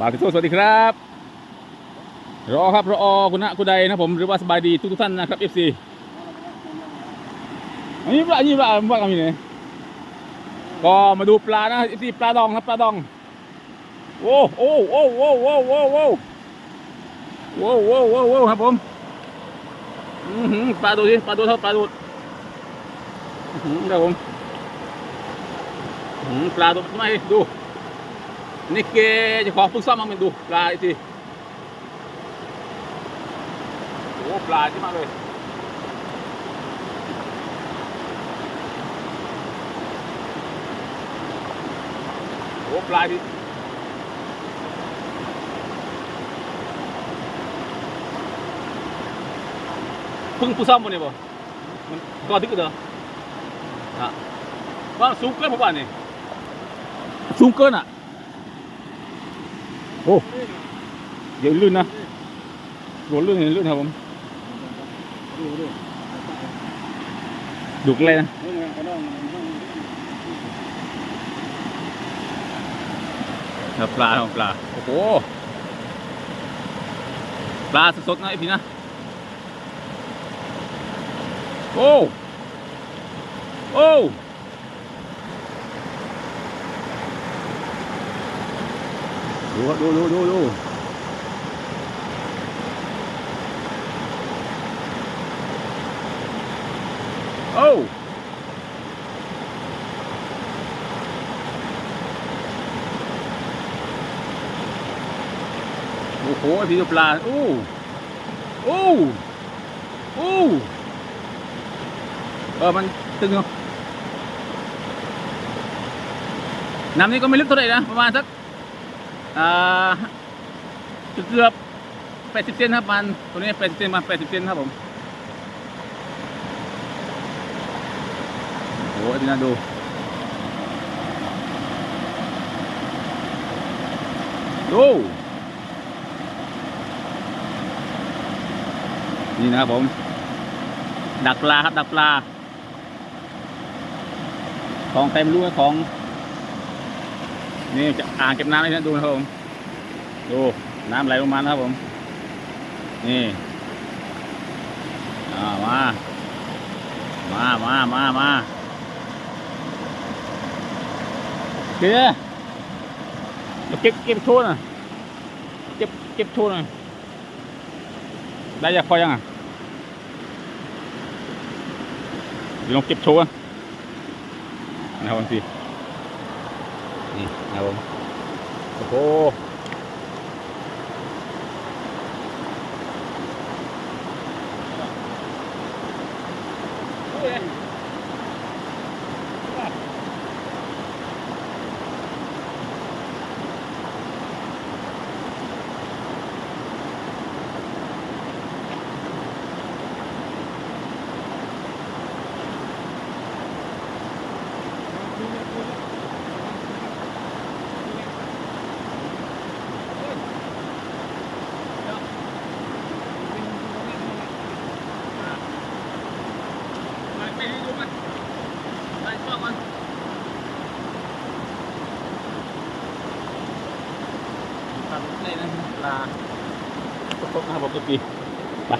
บาร์ติโซสวัสดีครับ รอครับรอคุณนะคุณใดนะผมหรือว่าสบายดีทุกทุกท่านนะครับเอฟซีอันนี้ปลาอันนี้ปลาว่ากันอยู่ไหนก็มาดูปลานะเอฟซีปลาดองครับปลาดองโอ้โอ้โอ้โอ้โอ้โอ้โอ้โอ้โอ้โอ้โอ้ครับผมอือหือปลาดูสิปลาดูเท่าปลาดูอื้อหือครับผมปลาดูทำไมดู นี่เกจะขอพึ่งซ่อมมาเป็นดูปลาอีกทีโอ้ปลาที่มาเลยโอ้ปลาดิพึ่งผู้ซ่อมมันเนี่ยบ่มันก็ดึกเหรอฮะว่าสูงเกินผมว่านี่สูงเกินอะ อ้เดี๋ยวลื่นนะโดนลื่นเห็นลื่นครับผมดุกเลยนะครับปลาของปลา โอ้โห ปลาสดๆนะไอพี่นะ โอ้ โอ้ ดูครับดูดูดูดูโอ้โอ้โหพี่ดูปลาโอ้โอ้โอ้เออมันตึงเนาะน้ำนี้ก็ไม่ลึกเท่าไหร่นะประมาณสักอ่า เกือบแปดสิบเซนครับมันตัวนี้แปดสิบเซนมาแปดสิบเซนครับผมโอ้โหดีนะดูดูนี่นะครับผม ดักปลาครับดักปลา ของเต็มรู้ของ นี่จะอ่างเก็บน้ำนี่นะดูนะครับผม ดูน้ำไหลลงมาครับผม นี่ามา มา มา มา มาเดี๋ยวเก็บเก็บโชว์หน่อยเก็บเก็บโชว์น่อยได้ยาคอยังอะลองเก็บโชว์นะครับผมสินี่นะครับผมโอ้โหไม่ให้ดูมันได้ชอบมันทำได้นะป ลาตกนะครับผมตัวปีไป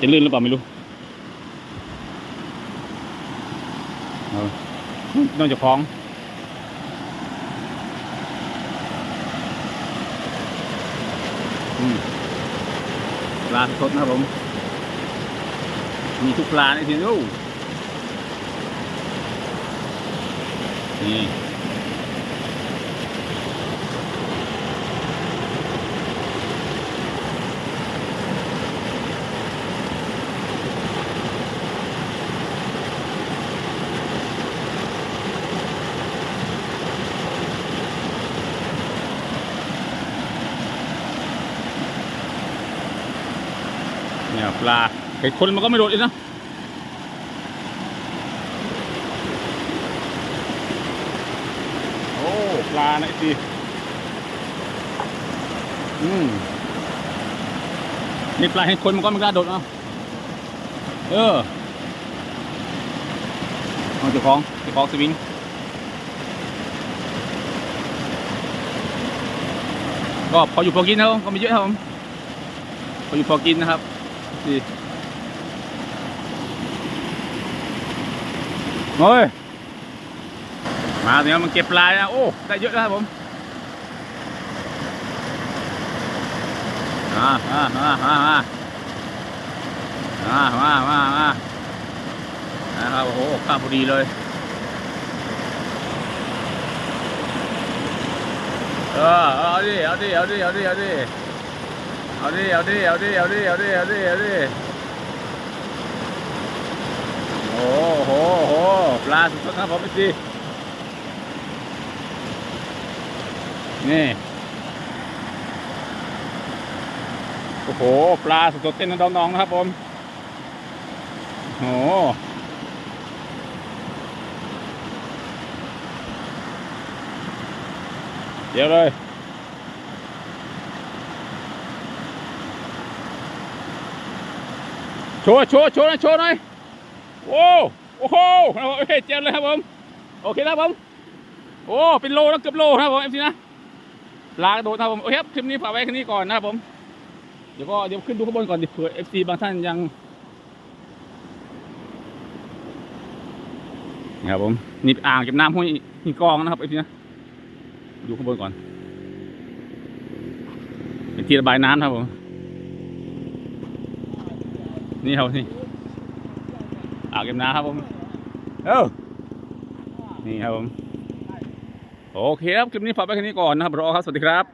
จะลื่นหรือเปล่าไม่รู้เอานอกจากของอืมปลาสดนะครับผม มีทุกปลาในที่นู้นี่ ปลาเห็นคนมันก็ไม่โดดเลยนะโอ้ปลานะไอ้สิอืมนี่ปลาเห็นคนมันก็ไม่กล้าโดดเนาะเออเอาเจ้าของเจ้าของสวิงก็พออยู่พอกินนะครับก็ไม่เยอะครับผมพออยู่พอกินนะครับ ดีโอ้ย มาเนี่ยมันเก็บลายนะ โอ้ ได้เยอะนะครับผมอ่าอ่าอ่าอ่าอ่ามามามานะครับโอ้โหข้าวพอดีเลยเออเอาดิเอาดิเอาดิเอาดิเอาดิ เอาดิ เอาดิ เอาดิ เอาดิ เอาดิ เอาดิ เอาดิ โอ้โหโหปลาสุดๆครับผมพี่นี่ โอ้โห ปลาสดๆเต้นน้องๆนะครับผม โอ้โหเดี๋ยวเลย โชว์โชว์โชว์หน่อยโชว์หน่อยโอ้โอ้โหครับผมเจ๋งเลยครับผมโอเคนะครับผมโอ้เป็นโลแล้วเกือบโลครับผมเอฟซีนะลากระโดดครับผมโอเคครับคลิปนี้ฝากไว้แค่นี้ก่อนนะครับผมเดี๋ยวก็เดี๋ยวขึ้นดูข้างบนก่อนดิเผื่อเอฟซีบางท่านยังนี่ครับผมนี่อ่างเก็บน้ำห้วยหินกองนะครับเอฟซีนะดูข้างบนก่อน เป็นที่ระบายน้ำครับผม นี่ครับนี่อ่างเก็บน้ำครับผมเออนี่ครับผมโอเคครับคลิปนี้ฝากไว้แค่นี้ก่อนนะครับรอครับสวัสดีครับ